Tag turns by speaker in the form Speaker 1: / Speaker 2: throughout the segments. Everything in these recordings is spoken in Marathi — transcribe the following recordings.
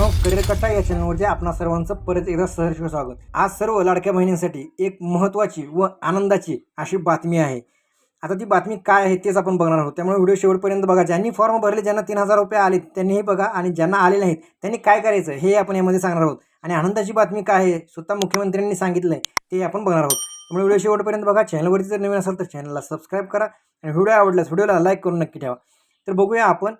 Speaker 1: मित्रांनो करिअर कट्टा या चॅनलवरती आपणा सर्वांचं परत एकदा सहर्ष स्वागत. आज सर्व लाडक्या बहिणींसाठी एक महत्त्वाची व आनंदाची अशी बातमी आहे. आता ती बातमी काय आहे तेच आपण बघणार आहोत. त्यामुळे व्हिडिओ शेवटपर्यंत बघा. ज्यांनी फॉर्म भरले ज्यांना तीन हजार रुपये आले त्यांनीही बघा आणि ज्यांना आले नाहीत त्यांनी काय करायचं हे आपण यामध्ये सांगणार आहोत. आणि आनंदाची बातमी काय आहे स्वतः मुख्यमंत्र्यांनी सांगितलं आहे ते आपण बघणार आहोत. त्यामुळे व्हिडिओ शेवटपर्यंत बघा. चॅनलवरती जर नवीन असेल तर चॅनलला सबस्क्राईब करा. आणि व्हिडिओ आवडल्यास व्हिडिओला लाईक करून नक्की ठेवा. तर बघूया आपण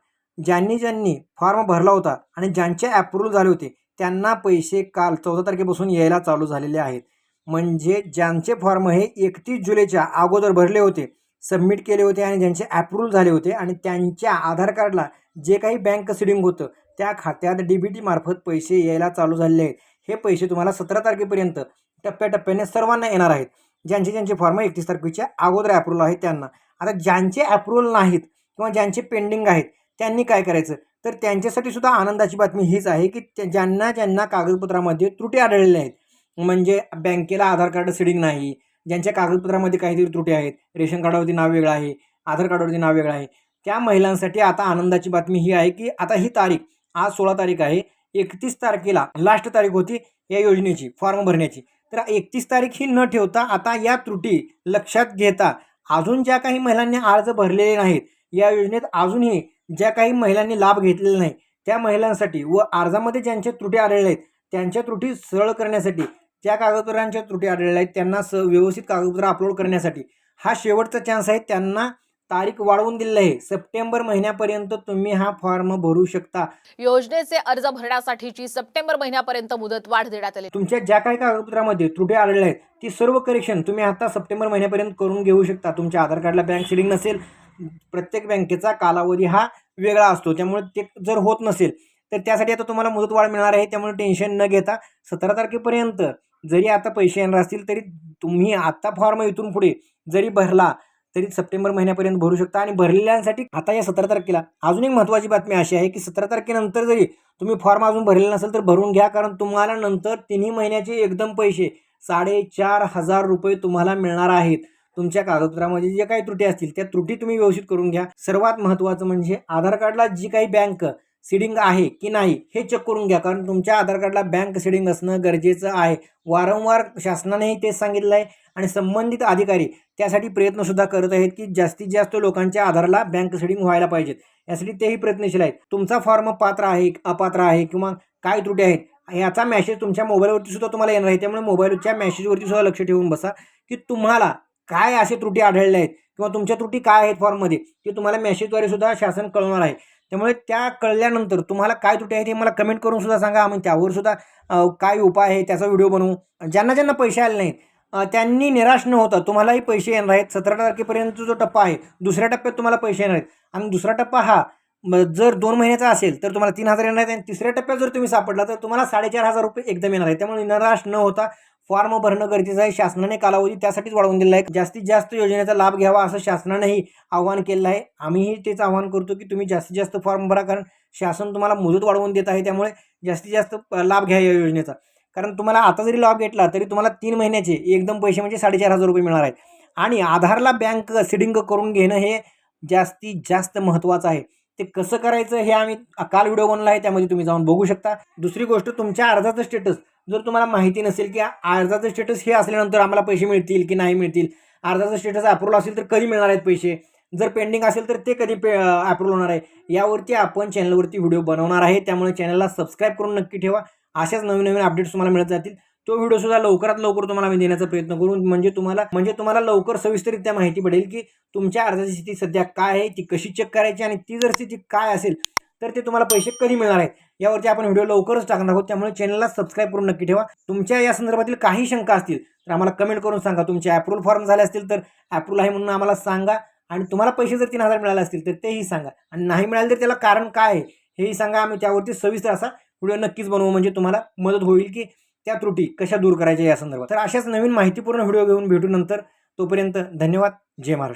Speaker 1: ज्यांनी ज्यांनी फॉर्म भरला होता आणि ज्यांचे ॲप्रुव्हल झाले होते त्यांना पैसे काल चौदा तारखेपासून यायला चालू झालेले आहेत. म्हणजे ज्यांचे फॉर्म हे एकतीस जुलैच्या अगोदर भरले होते सबमिट केले होते आणि ज्यांचे ॲप्रुव्हल झाले होते आणि त्यांच्या आधार कार्डला जे काही बँक सिडिंग होतं त्या खात्यात डी बी टी मार्फत पैसे यायला चालू झालेले आहेत. हे पैसे तुम्हाला सतरा तारखेपर्यंत टप्प्याटप्प्याने सर्वांना येणार आहेत. ज्यांचे ज्यांचे फॉर्म एकतीस तारखेच्या अगोदर ॲप्रुव्हल आहेत त्यांना. आता ज्यांचे ॲप्रुव्हल नाहीत किंवा ज्यांचे पेंडिंग आहेत त्यांनी काय करायचं? तर त्यांच्यासाठी सुद्धा आनंदाची बातमी हीच आहे की त्या- ज्यांना ज्यांना कागदपत्रामध्ये त्रुटी आढळलेल्या आहेत म्हणजे बँकेला आधार कार्ड सिडिंग नाही ज्यांच्या कागदपत्रामध्ये काहीतरी त्रुटी आहेत रेशन कार्डावरती नाव वेगळं आहे आधार कार्डावरती नाव वेगळं आहे त्या महिलांसाठी आता आनंदाची बातमी ही आहे की आता ही तारीख आज सोळा तारीख आहे एकतीस तारखेला लास्ट तारीख होती या योजनेची फॉर्म भरण्याची. तर एकतीस तारीख ही न ठेवता आता या त्रुटी लक्षात घेता अजून ज्या काही महिलांनी अर्ज भरलेले नाहीत या योजनेत अजूनही ज्या काही महिलांनी लाभ घेतलेला नाही त्या महिलांसाठी व अर्जामध्ये ज्यांच्या त्रुटी आढळल्या आहेत त्यांच्या त्रुटी सरळ करण्यासाठी ज्या कागदपत्रांच्या त्रुटी आढळल्या आहेत त्यांना स व्यवस्थित कागदपत्र अपलोड करण्यासाठी हा शेवटचा चान्स आहे. त्यांना तारीख वाढवून दिलेली आहे. सप्टेंबर महिन्यापर्यंत तुम्ही हा फॉर्म भरू शकता.
Speaker 2: योजनेचे अर्ज भरण्यासाठीची सप्टेंबर महिन्यापर्यंत मुदत वाढ देण्यात आली.
Speaker 1: तुमच्या ज्या काही कागदपत्रामध्ये त्रुटी आढळल्या आहेत ती सर्व करेक्शन तुम्ही आता सप्टेंबर महिन्यापर्यंत करून घेऊ शकता. तुमच्या आधार कार्डला बँक सिडिंग नसेल प्रत्येक बँकेचा कालावधी हा वेगळा असतो. त्यामुळे ते जर होत नसेल तर त्यासाठी आता तुम्हाला मुदतवाढ मिळणार आहे. त्यामुळे टेन्शन न घेता सतरा तारखेपर्यंत जरी आता पैसे येणार असतील तरी तुम्ही आत्ता फॉर्म इथून पुढे जरी भरला तरी सप्टेंबर महिन्यापर्यंत भरू शकता. आणि भरलेल्यांसाठी आता या सतरा तारखेला अजून एक महत्त्वाची बातमी अशी आहे की सतरा तारखेनंतर जरी तुम्ही फॉर्म अजून भरलेला नसेल तर भरून घ्या. कारण तुम्हाला नंतर तिन्ही महिन्याचे एकदम पैसे साडेचार हजार रुपये तुम्हाला मिळणार आहेत. तुमच्या कागदपत्रामध्ये जे काही त्रुटी असतील त्या त्रुटी तुम्ही व्यवस्थित करून घ्या. सर्वात महत्त्वाचं म्हणजे आधार कार्डला जी काही बँक सिडिंग आहे की नाही हे चेक करून घ्या. कारण तुमच्या आधार कार्डला बँक सिडिंग असणं गरजेचं आहे. वारंवार शासनानेही तेच सांगितलं आहे आणि संबंधित अधिकारी त्यासाठी प्रयत्नसुद्धा करत आहेत की जास्तीत जास्त लोकांच्या आधारला बँक सिडिंग व्हायला पाहिजेत. यासाठी तेही प्रयत्नशील आहेत. तुमचा फॉर्म पात्र आहे अपात्र आहे किंवा काय त्रुटी आहेत याचा मॅसेज तुमच्या मोबाईलवरती सुद्धा तुम्हाला येणार आहे. त्यामुळे मोबाईलच्या मॅसेजवरती सुद्धा लक्ष ठेवून बसा की तुम्हाला काय असे त्रुटी आढळल्या आहेत? किंवा तुमच्या त्रुटी काय आहेत फॉर्ममध्ये ते तुम्हाला मेसेजद्वारे सुद्धा शासन कळवणार आहे. त्यामुळे त्या कळल्यानंतर तुम्हाला काय त्रुटी आहेत हे मला कमेंट करून सुद्धा सांगा. आम्ही त्यावर सुद्धा काय उपाय आहे त्याचा व्हिडिओ बनवू. ज्यांना ज्यांना पैसे आले नाहीत त्यांनी निराश न होता तुम्हालाही पैसे येणार आहेत. सतरा तारखेपर्यंत जो टप्पा आहे दुसऱ्या टप्प्यात तुम्हाला पैसे येणार आहेत. आणि दुसरा टप्पा हा जर दोन महिन्याचा असेल तर तुम्हाला तीन हजार येणार आहेत आणि तिसऱ्या टप्प्यात जर तुम्ही सापडला तर तुम्हाला साडेचार हजार रुपये एकदम येणार आहे. त्यामुळे निराश न होता फॉर्म भरणं गरजेचं आहे. शासनाने कालावधी त्यासाठीच वाढवून दिला आहे. जास्तीत जास्त योजनेचा लाभ घ्यावा असं शासनानेही आव्हान केलं आहे. आम्हीही तेच आव्हान करतो की तुम्ही जास्तीत जास्त फॉर्म भरा कारण शासन तुम्हाला मुदत वाढवून देत आहे. त्यामुळे जास्तीत जास्त लाभ घ्या या योजनेचा. कारण तुम्हाला आता जरी लाभ घेतला तरी तुम्हाला तीन महिन्याचे एकदम पैसे म्हणजे साडेचार हजार रुपये मिळणार आहेत. आणि आधारला बँक सिडिंग करून घेणं हे जास्तीत जास्त महत्त्वाचं आहे. ते कसं करायचं हे आम्ही काल व्हिडिओ बनवला आहे त्यामध्ये तुम्ही जाऊन बघू शकता. दुसरी गोष्ट तुमच्या अर्जाचं स्टेटस जर तुम्हाला माहिती नसेल की अर्जाचं स्टेटस हे असल्यानंतर आम्हाला पैसे मिळतील की नाही मिळतील अर्जाचं स्टेटस अप्रूव्हल असेल तर कधी मिळणार आहेत पैसे? जर पेंडिंग असेल तर ते कधी पे अप्रूव्हल होणार आहे? यावरती आपण चॅनलवरती व्हिडिओ बनवणार आहे त्यामुळे चॅनलला सबस्क्राईब करून नक्की ठेवा. अशाच नवीन नवीन अपडेट्स तुम्हाला मिळत जातील. तो व्हिडिओ सुद्धा लवकरात लवकर तुम्हाला आम्ही देण्याचा प्रयत्न करून म्हणजे तुम्हाला म्हणजे तुम्हाला लवकर सविस्तरित्या माहिती पडेल की तुमच्या अर्जाची स्थिती सध्या काय आहे ती कशी चेक करायची आणि ती जर स्थिती काय असेल तर ते तुम्हाला पैसे कधी मिळणार आहेत? यावरती आपण व्हिडिओ लवकरच टाकणार आहोत. त्यामुळे चॅनलला सबस्क्राईब करून नक्की ठेवा. तुमच्या या संदर्भातील काही शंका असतील तर आम्हाला कमेंट करून सांगा. तुमचे अप्रूव्हल फॉर्म झाले असतील तर अप्रूव्हल आहे म्हणून आम्हाला सांगा. आणि तुम्हाला पैसे जर तीन हजार मिळाले असतील तर तेही सांगा. आणि नाही मिळाले तर त्याला कारण काय आहे हेही सांगा. आम्ही त्यावरती सविस्तर असा व्हिडिओ नक्कीच बनवू. म्हणजे तुम्हाला मदत होईल की त्या त्रुटी कशा दूर करायच्या या संदर्भात. तर अशाच नवीन माहितीपूर्ण व्हिडिओ घेऊन भेटू नंतर तोपर्यंत धन्यवाद. जय महाराष्ट्र.